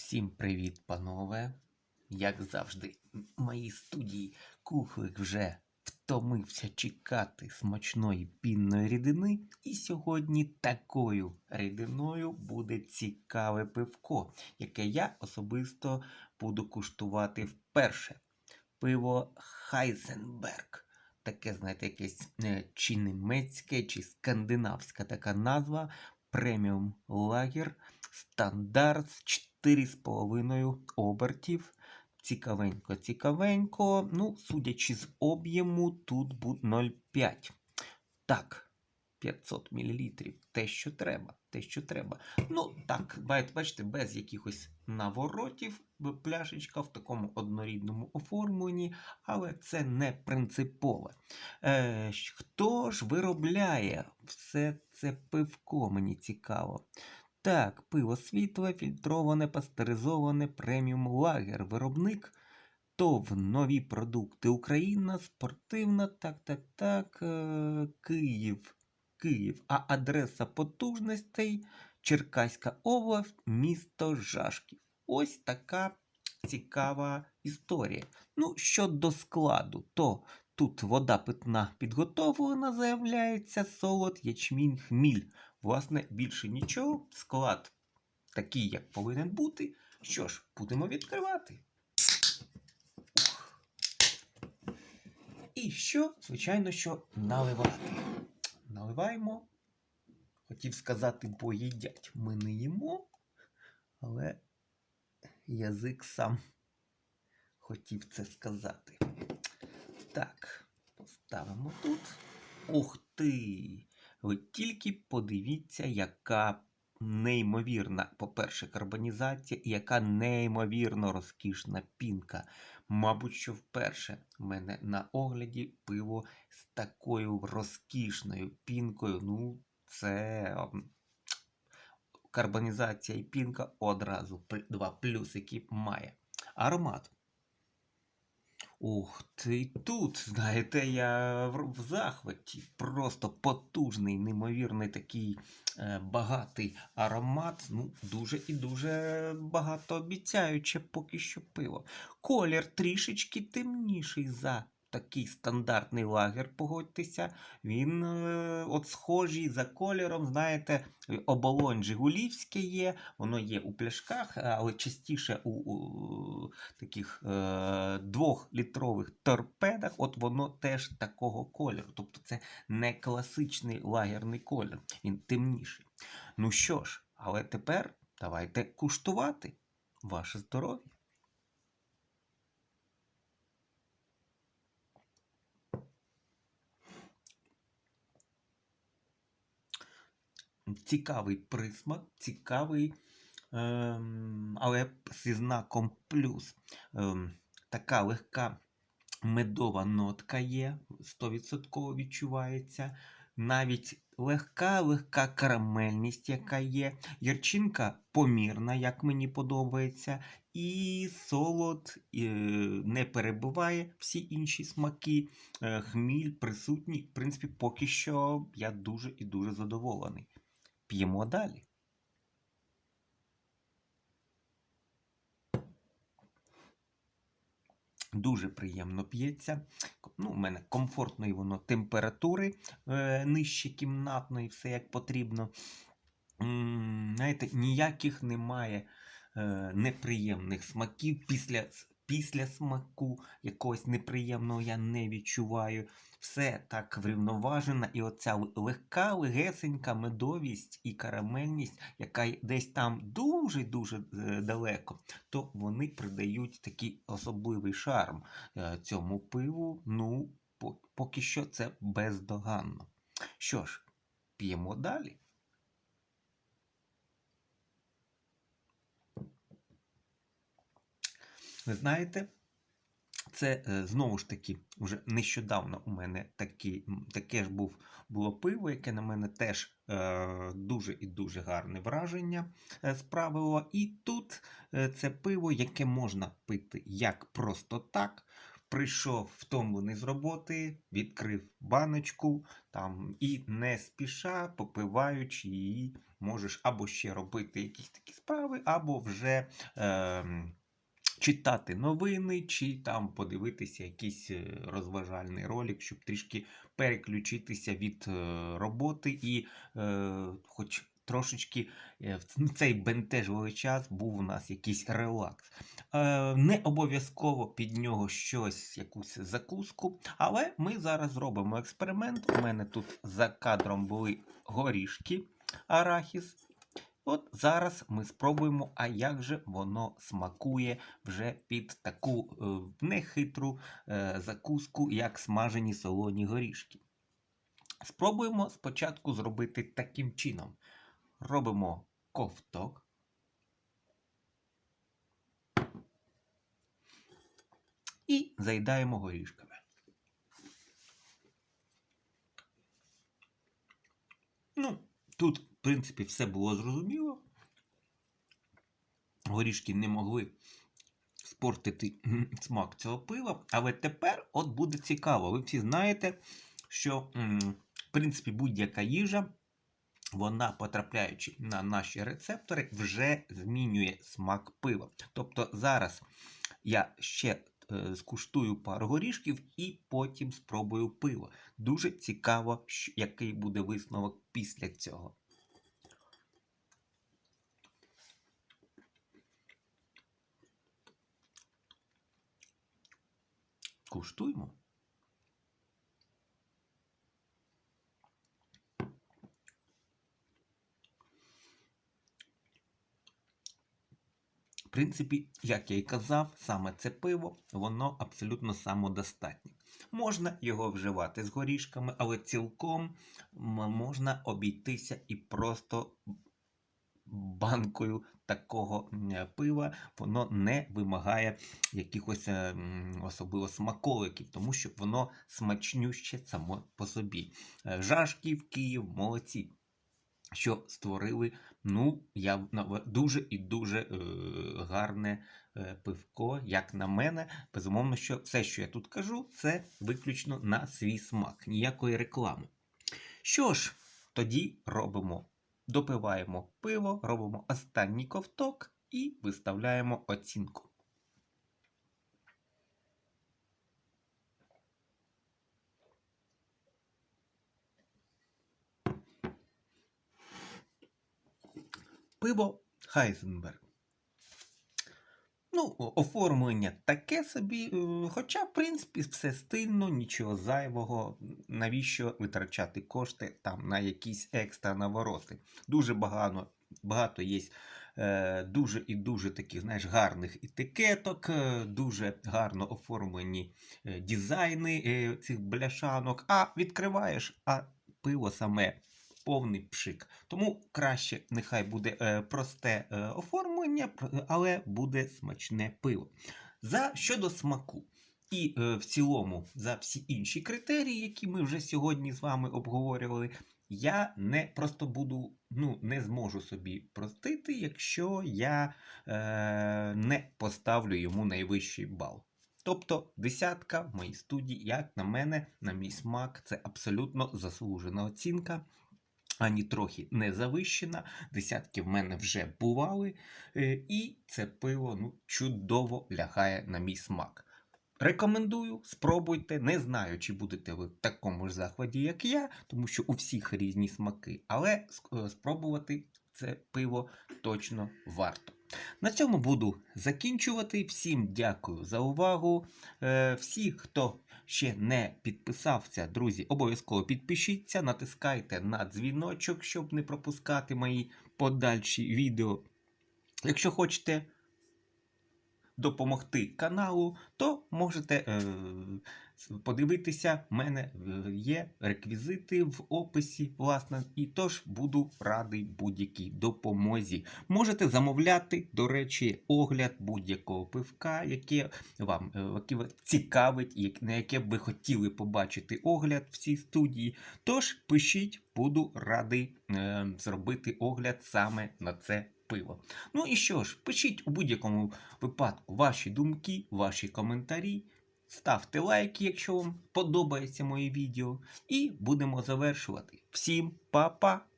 Всім привіт, панове! Як завжди, в моїй студії кухлик вже втомився чекати смачної пінної рідини, і сьогодні такою рідиною буде цікаве пивко, яке я особисто буду куштувати вперше. Пиво Хайзенберг. Таке, знаєте, якесь е, чи німецьке, чи скандинавська така назва. Преміум лагер стандарт 4,5 обертів. Цікавенько, цікавенько. Ну, судячи з об'єму, тут буде 0,5. Так, 500 мл. Те, що треба. Те, що треба. Ну, так, бачите, без якихось наворотів. Пляшечка в такому однорідному оформленні, але це не принципове. Е, хто ж виробляє все це пивко, мені цікаво. Так, пиво світле, фільтроване, пастеризоване, преміум лагер. Виробник ТОВ нові продукти. Україна, спортивна, так, так, так. е, Київ. Київ. А адреса потужностей Черкаська область, місто Жашків. Ось така цікава історія. Ну, щодо складу, то тут вода питна підготовлена, заявляється, солод, ячмінь, хміль. Власне, більше нічого. Склад такий, як повинен бути. Що ж, будемо відкривати. І що, звичайно, що наливати. Наливаємо. Хотів сказати, бо їдять. Ми не їмо, але язик сам хотів це сказати. Так, поставимо тут. Ух ти! Ви тільки подивіться, яка неймовірна, по-перше, карбонізація і яка неймовірно розкішна пінка. Мабуть, що вперше в мене на огляді пиво з такою розкішною пінкою. Ну, це карбонізація і пінка одразу два плюсики має. Аромат. Ух ти тут, знаєте, я в в захваті. Просто потужний, неймовірний такий е, багатий аромат. Ну, дуже і дуже багатообіцяюче поки що пиво. Колір трішечки темніший за такий стандартний лагер, погодьтеся. Він е, от схожий за кольором, знаєте, оболонь Жигулівське є, воно є у пляшках, але частіше у, у таких е, двохлітрових торпедах, от воно теж такого кольору. Тобто це не класичний лагерний колір, він темніший. Ну що ж, але тепер давайте куштувати ваше здоров'я. Цікавий присмак, цікавий, але зі знаком плюс. Ем, така легка медова нотка є, 100% відчувається. Навіть легка, легка карамельність, яка є. Ярчинка помірна, як мені подобається. І солод не перебиває всі інші смаки. Е, хміль присутній. В принципі, поки що я дуже і дуже задоволений. П'ємо далі. Дуже приємно п'ється. Ну, у мене комфортної воно температури е, нижче кімнатної, все як потрібно. М, Знаєте, ніяких немає е, неприємних смаків. Після, після смаку якогось неприємного я не відчуваю. Все так врівноважено, і оця легка, легесенька медовість і карамельність, яка десь там дуже-дуже е, далеко, то вони придають такий особливий шарм е, цьому пиву. Ну, поки що це бездоганно. Що ж, п'ємо далі. Ви знаєте, це е, знову ж таки вже нещодавно у мене такі, таке ж був, було пиво, яке на мене теж е, дуже і дуже гарне враження е, справило. І тут е, це пиво, яке можна пити як просто так. Прийшов втомлений з роботи, відкрив баночку там, і не спіша, попиваючи її, можеш або ще робити якісь такі справи, або вже. Е, Читати новини, чи там подивитися якийсь е, розважальний ролик, щоб трішки переключитися від е, роботи і, е, хоч трошечки е, в цей бентежливий час був у нас якийсь релакс. Не обов'язково під нього щось, якусь закуску, але ми зараз зробимо експеримент. У мене тут за кадром були горішки арахіс. От зараз ми спробуємо, а як же воно смакує вже під таку е, нехитру е, закуску, як смажені солоні горішки. Спробуємо спочатку зробити таким чином. Робимо ковток. І заїдаємо горішками. Ну, тут, в принципі, все було зрозуміло. Горішки не могли спортити смак цього пива. Але тепер от буде цікаво. Ви всі знаєте, що, в принципі, будь-яка їжа, вона, потрапляючи на наші рецептори, вже змінює смак пива. Тобто зараз я ще е, скуштую пару горішків і потім спробую пиво. Дуже цікаво, який буде висновок після цього. Куштуємо. В принципі, як я і казав, саме це пиво, воно абсолютно самодостатнє. Можна його вживати з горішками, але цілком можна обійтися і просто банкою такого пива. Воно не вимагає якихось е, особливо смаколиків, тому що воно смачнюще само по собі. Е, Жашків, Київ, молодці. Що створили, ну, я дуже і дуже е, гарне е, пивко, як на мене. Безумовно, що все, що я тут кажу, це виключно на свій смак, ніякої реклами. Що ж, тоді робимо, допиваємо пиво, робимо останній ковток і виставляємо оцінку. Пиво Хайзенберг. Ну, оформлення таке собі, е, хоча, в принципі, все стильно, нічого зайвого. Навіщо витрачати кошти там на якісь екстра навороти? Дуже багато, багато є е, дуже і дуже таких, знаєш, гарних етикеток, е, дуже гарно оформлені е, дизайни цих бляшанок. А відкриваєш, а пиво саме повний пшик. Тому краще нехай буде е, просте е, оформлення, але буде смачне пиво. За щодо смаку. І е, в цілому, за всі інші критерії, які ми вже сьогодні з вами обговорювали, я не просто буду, ну, не зможу собі простити, якщо я е, не поставлю йому найвищий бал. Тобто десятка в моїй студії, як на мене, на мій смак, це абсолютно заслужена оцінка. Ані трохи не завищена. Десятки в мене вже бували. е, І це пиво ну, чудово лягає на мій смак. Рекомендую, спробуйте. Не знаю, чи будете ви в такому ж захваті, як я, тому що у всіх різні смаки. Але е, спробувати це пиво точно варто. На цьому буду закінчувати. Всім дякую за увагу. Е, Всі, хто ще не підписався, друзі, обов'язково підпишіться, натискайте на дзвіночок, щоб не пропускати мої подальші відео. Якщо хочете допомогти каналу, то можете е, подивитися. В мене е, є реквізити в описі, власне, і тож буду радий будь-якій допомозі. Можете замовляти, до речі, огляд будь-якого пивка, яке вам е, цікавить, на яке ви хотіли побачити огляд в цій студії. Тож пишіть, буду радий е, зробити огляд саме на це пиво. Ну і що ж, пишіть у будь-якому випадку ваші думки, ваші коментарі. Ставте лайки, якщо вам подобається моє відео. І будемо завершувати. Всім па-па!